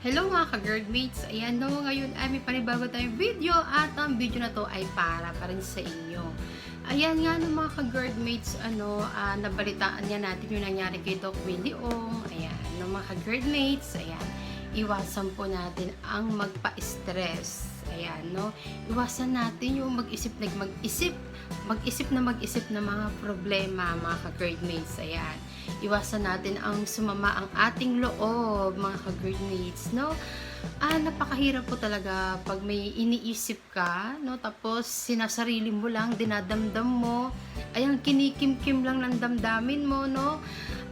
Hello mga ka-girlmates! Ayan no, ngayon ay may panibago tayong video at ang video na to ay para pa rin sa inyo. Ayan nga no mga ka-girlmates, ano, ah, nabalitaan niya natin yung nangyari kay Doc Willie. Ayan, no mga ka-girlmates, ayan, iwasan po natin ang magpa-stress. Ayan, no? Iwasan natin yung mag-isip nag mag-isip, mag-isip na mag-isip ng mga problema, mga ka-girlmates. Ayan. Iwasan natin ang sumama ang ating loob, mga ka-girlmates, no? Ah, napakahirap po talaga pag may iniisip ka, no? Tapos sinasarili mo lang, dinadamdam mo, ayang kinikim-kim lang ng damdamin mo, no?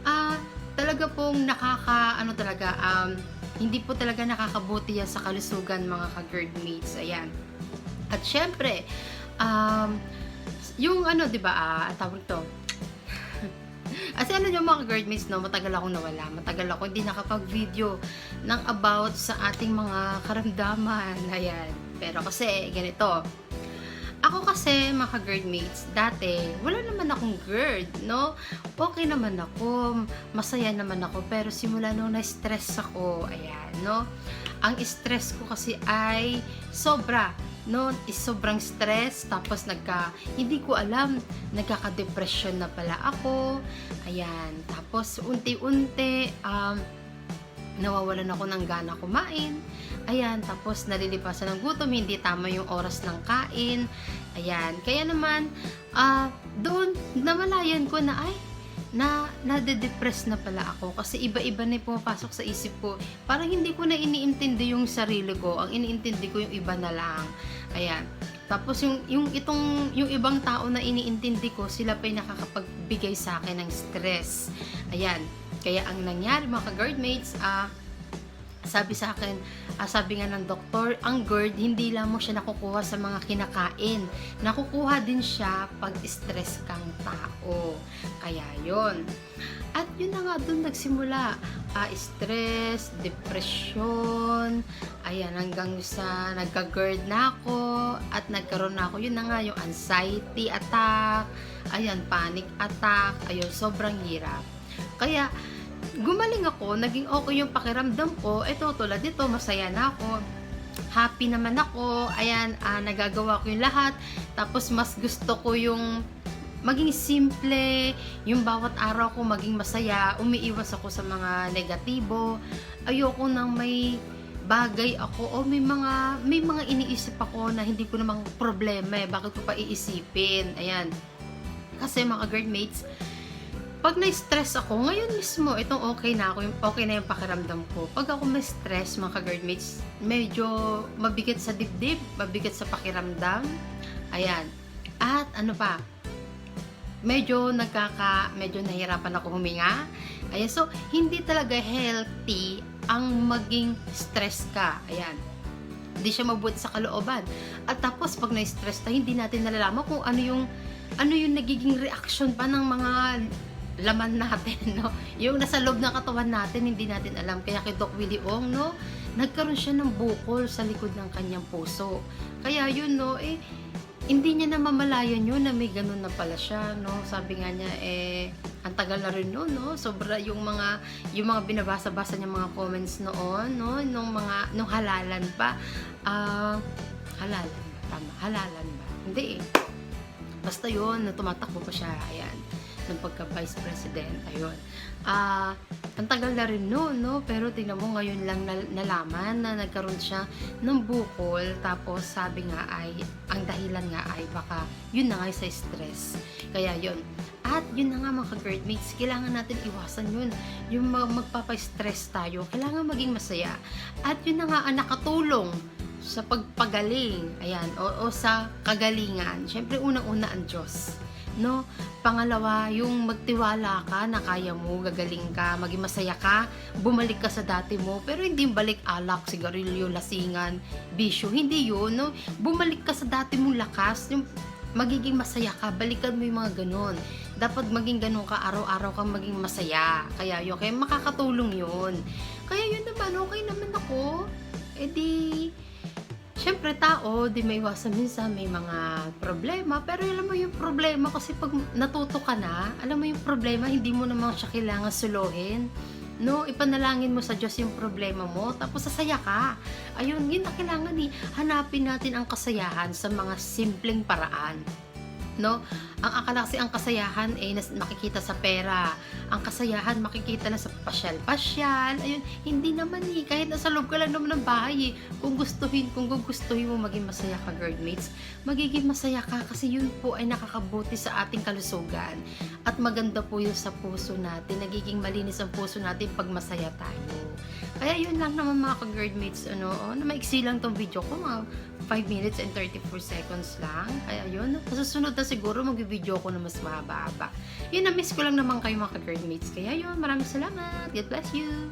Ah, talaga pong nakaka, ano talaga, um, hindi po talaga nakakabuti yan sa kalusugan mga ka-girlmates. Ayan. At syempre, um, yung ano, di ba, ah, tawag to, kasi ano yung mga girlmates, no, matagal akong nawala. Matagal ako hindi nakapag-video ng about sa ating mga karamdaman. Ayan. Pero kasi, ganito. Ako kasi, mga girlmates, dati, wala naman akong gird, no? Okay naman ako, masaya naman ako, pero simula nung na-stress ako, ayan, no? Ang stress ko kasi ay sobra, no? Is sobrang stress, tapos nagka, hindi ko alam, nagkaka-depression na pala ako, ayan, tapos unti-unti, um, nawawalan ako ng gana kumain. Ayan, tapos nalilipasan ng gutom, hindi tama yung oras ng kain. Ayan, kaya naman, ah doon, namalayan ko na, ay, na nade-depress na pala ako kasi iba-iba na pumapasok sa isip ko. Parang hindi ko na iniintindi yung sarili ko. Ang iniintindi ko yung iba na lang. Ayan. Tapos yung yung itong yung ibang tao na iniintindi ko, sila pa yung nakakapagbigay sa akin ng stress. Ayan. Kaya ang nangyari mga ka-guardmates, ah sabi sa akin, ah, sabi nga ng doktor, ang GERD, hindi mo siya nakukuha sa mga kinakain. Nakukuha din siya pag stress kang tao. Kaya yon At yun na nga doon nagsimula. Ah, stress, depression, ayan, hanggang sa nagka-GERD na ako, at nagkaroon na ako, yun na nga, yung anxiety attack, ayan, panic attack, ayun, sobrang hirap. Kaya, gumaling ako, naging okay yung pakiramdam ko, eto, tulad nito, masaya na ako, happy naman ako, ayan, ah, nagagawa ko yung lahat, tapos mas gusto ko yung maging simple, yung bawat araw ko maging masaya, umiiwas ako sa mga negatibo, ayoko nang may bagay ako o may mga may mga iniisip ako na hindi ko namang problema eh, bakit ko pa iisipin, ayan. Kasi mga girlmates, pag na-stress ako, ngayon mismo, itong okay na ako, okay na yung pakiramdam ko. Pag ako may stress, mga ka-girlmates, medyo mabigat sa dibdib, mabigat sa pakiramdam. Ayan. At ano pa, medyo nagkaka, medyo nahirapan ako huminga. Ayan, so, hindi talaga healthy ang maging stress ka. Ayan. Hindi siya mabuti sa kalooban. At tapos, pag na-stress tayo, hindi natin nalalaman kung ano yung ano yung nagiging reaction pa ng mga laman natin, no? Yung nasa loob ng katawan natin, hindi natin alam. Kaya kay Doc Willie Ong, no? Nagkaroon siya ng bukol sa likod ng kanyang puso. Kaya yun, no? Eh, hindi niya namamalayan yun na may ganun na pala siya, no? Sabi nga niya, eh, ang tagal na rin noon, no? Sobra yung mga, yung mga binabasa-basa niya mga comments noon, no? Nung mga, nung halalan pa. Ah, halalan ba? Tama, halalan ba? Hindi eh. Basta yun, na tumatakbo pa siya, ayan ng pagka-vice president. Ayun. Ah, ang tagal na rin no, no? Pero tingnan mo ngayon lang nal- nalaman na nagkaroon siya ng bukol. Tapos sabi nga ay, ang dahilan nga ay baka yun na nga sa stress. Kaya yun. At yun na nga mga girlmates, kailangan natin iwasan yun. Yung mag- magpapa-stress tayo, kailangan maging masaya. At yun na nga nakatulong sa pagpagaling, ayan, o, o sa kagalingan. Siyempre, unang-una ang Diyos no? Pangalawa, yung magtiwala ka na kaya mo, gagaling ka, maging masaya ka, bumalik ka sa dati mo, pero hindi balik alak, sigarilyo, lasingan, bisyo, hindi yun, no? Bumalik ka sa dati mong lakas, yung magiging masaya ka, balikan mo yung mga ganon. Dapat maging ganon ka, araw-araw kang maging masaya. Kaya yun, kaya makakatulong yun. Kaya yun naman, okay naman ako. E di, Siyempre, tao, di may iwasan minsan, may mga problema. Pero alam mo yung problema, kasi pag natuto ka na, alam mo yung problema, hindi mo naman siya kailangan suluhin. No, ipanalangin mo sa Diyos yung problema mo, tapos sasaya ka. Ayun, yun na kailangan eh. Hanapin natin ang kasayahan sa mga simpleng paraan. No? Ang akala kasi ang kasayahan ay nas- makikita sa pera. Ang kasayahan makikita na sa pasyal-pasyal. Ayun, hindi naman eh. Kahit nasa loob ka lang naman ng bahay eh. Kung gustuhin, kung gugustuhin mo maging masaya ka, girlmates, magiging masaya ka kasi yun po ay nakakabuti sa ating kalusugan. At maganda po yun sa puso natin. Nagiging malinis ang puso natin pag masaya tayo. Kaya yun lang naman mga ka-girlmates, ano, oh, na maiksi lang tong video ko, mga 5 minutes and 34 seconds lang. Kaya yun, masusunod na siguro mag-video ko na mas mahaba-haba. Yun, na-miss ko lang naman kayo mga ka-girlmates. Kaya yun, maraming salamat. God bless you.